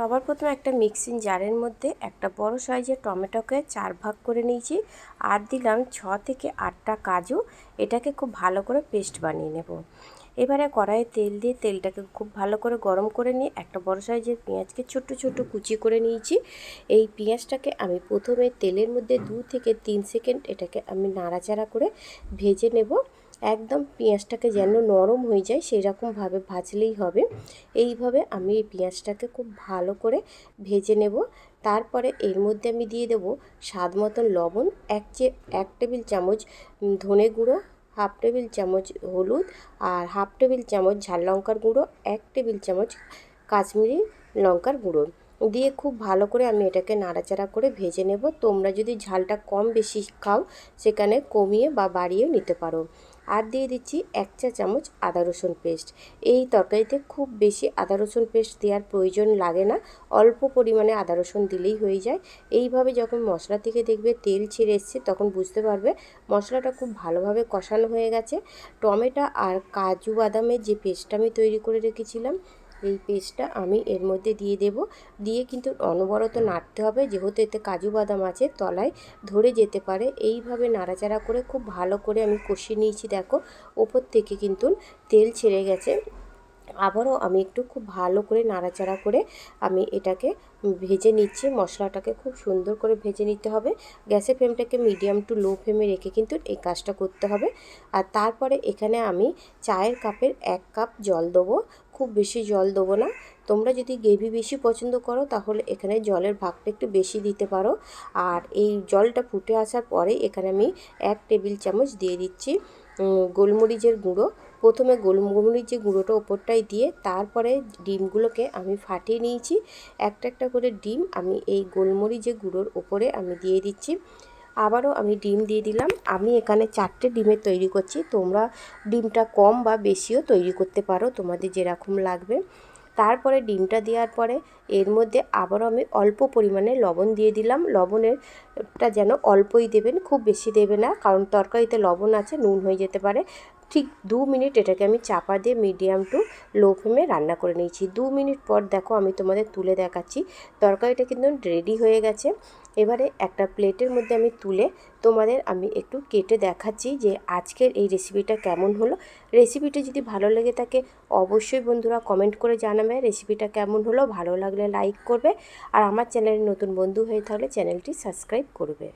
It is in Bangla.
সবার প্রথমে একটা মিক্সিং জারের মধ্যে একটা বড় সাইজের টমেটোকে চার ভাগ করে নিয়েছি আর দিলাম ছ থেকে আটটা কাজু। এটাকে খুব ভালো করে পেস্ট বানিয়ে নেব। এবারে কড়াইয়ে তেল দিয়ে তেলটাকে খুব ভালো করে গরম করে নিয়ে একটা বড় সাইজের পেঁয়াজকে ছোট্ট ছোট্ট কুচি করে নিয়েছি। এই পেঁয়াজটাকে আমি প্রথমে তেলের মধ্যে দু থেকে তিন সেকেন্ড এটাকে আমি নাড়াচাড়া করে ভেজে নেব। একদম পেঁয়াজটাকে যেন নরম হয়ে যায় সেই রকমভাবে ভাজলেই হবে। এইভাবে আমি এই পেঁয়াজটাকে খুব ভালো করে ভেজে নেব। তারপরে এর মধ্যে আমি দিয়ে দেব স্বাদ মতন লবণ, এক চে, এক টেবিল চামচ ধনে গুঁড়ো, হাফ টেবিল চামচ হলুদ আর হাফ টেবিল চামচ ঝাল লঙ্কার গুঁড়ো, এক টেবিল চামচ কাশ্মীরি লঙ্কার গুঁড়ো। দিয়ে খুব ভালো করে আমি এটাকে নাড়াচাড়া করে ভেজে নেব। তোমরা যদি ঝালটা কম বেশি খাও, সেখানে কমিয়ে বা বাড়িয়ে নিতে পারো। আর দিয়ে দিচ্ছি এক চা চামচ আদা রসুন পেস্ট। এই তরকারিতে খুব বেশি আদা রসুন পেস্ট দেওয়ার প্রয়োজন লাগে না, অল্প পরিমাণে আদা রসুন দিলেই হয়ে যায়। এইভাবে যখন মশলা থেকে দেখবে তেল ছেড়ে এসছে তখন বুঝতে পারবে মশলাটা খুব ভালোভাবে কষানো হয়ে গেছে। টমেটো আর কাজু বাদামের যে পেস্টটা আমি তৈরি করে রেখেছিলাম এই পেস্টটা আমি এর মধ্যে দিয়ে দেব। দিয়ে কিন্তু অনবরত নাড়তে হবে। যেহেতু এতে কাজু বাদাম আছে, তলায় ধরে যেতে পারে। এইভাবে নাড়াচাড়া করে খুব ভালো করে আমি কষিয়ে নিয়েছি, দেখো। ওপর থেকে কিন্তু তেল ছেড়ে গেছে। আবারও আমি একটু খুব ভালো করে নাড়াচাড়া করে আমি এটাকে ভেজে নিচ্ছি। মশলাটাকে খুব সুন্দর করে ভেজে নিতে হবে। গ্যাসের ফ্লেমটাকে মিডিয়াম টু লো ফ্লেমে রেখে কিন্তু এই কাজটা করতে হবে। আর তারপরে এখানে আমি চায়ের কাপের এক কাপ জল দেবো। খুব বেশি জল দেবো না। তোমরা যদি গ্রেভি বেশি পছন্দ করো তাহলে এখানে জলের ভাগটা একটু বেশি দিতে পারো। আর এই জলটা ফুটে আসার পরে এখানে আমি এক টেবিল চামচ দিয়ে দিচ্ছি গোলমরিচের গুঁড়ো। প্রথমে গোলমরিচের গুঁড়োটা ওপরটাই দিয়ে তারপরে ডিমগুলোকে আমি ফাটিয়ে নিয়েছি। একটা একটা করে ডিম আমি এই গোলমরিচের গুঁড়োর ওপরে আমি দিয়ে দিচ্ছি। আবারও আমি ডিম দিয়ে দিলাম। আমি এখানে চারটে ডিমের তৈরি করছি। তোমরা ডিমটা কম বা বেশিও তৈরি করতে পারো, তোমাদের যেরকম লাগবে। তারপরে ডিমটা দেওয়ার পরে এর মধ্যে আবারও আমি অল্প পরিমাণে লবণ দিয়ে দিলাম। লবণেরটা যেন অল্পই দেবেন, খুব বেশি দেবে না, কারণ তরকারিতে লবণ আছে, নুন হয়ে যেতে পারে। ঠিক দু মিনিট এটাকে আমি চাপা দিয়ে মিডিয়াম টু লো ফ্লেমে রান্না করে নিয়েছি। দু মিনিট পর দেখো আমি তোমাদের তুলে দেখাচ্ছি। তরকারিটা কিন্তু রেডি হয়ে গেছে। এবারে একটা প্লেটের মধ্যে আমি তুলে তোমাদের আমি একটু কেটে দেখাচ্ছি যে আজকের এই রেসিপিটা কেমন হলো। রেসিপিটা যদি ভালো লেগে থাকে, অবশ্যই বন্ধুরা কমেন্ট করে জানাবে রেসিপিটা কেমন হলো। ভালো লাগলে লাইক করবে। আর আমার চ্যানেলের নতুন বন্ধু হয়ে থাকলে চ্যানেলটি সাবস্ক্রাইব করবে।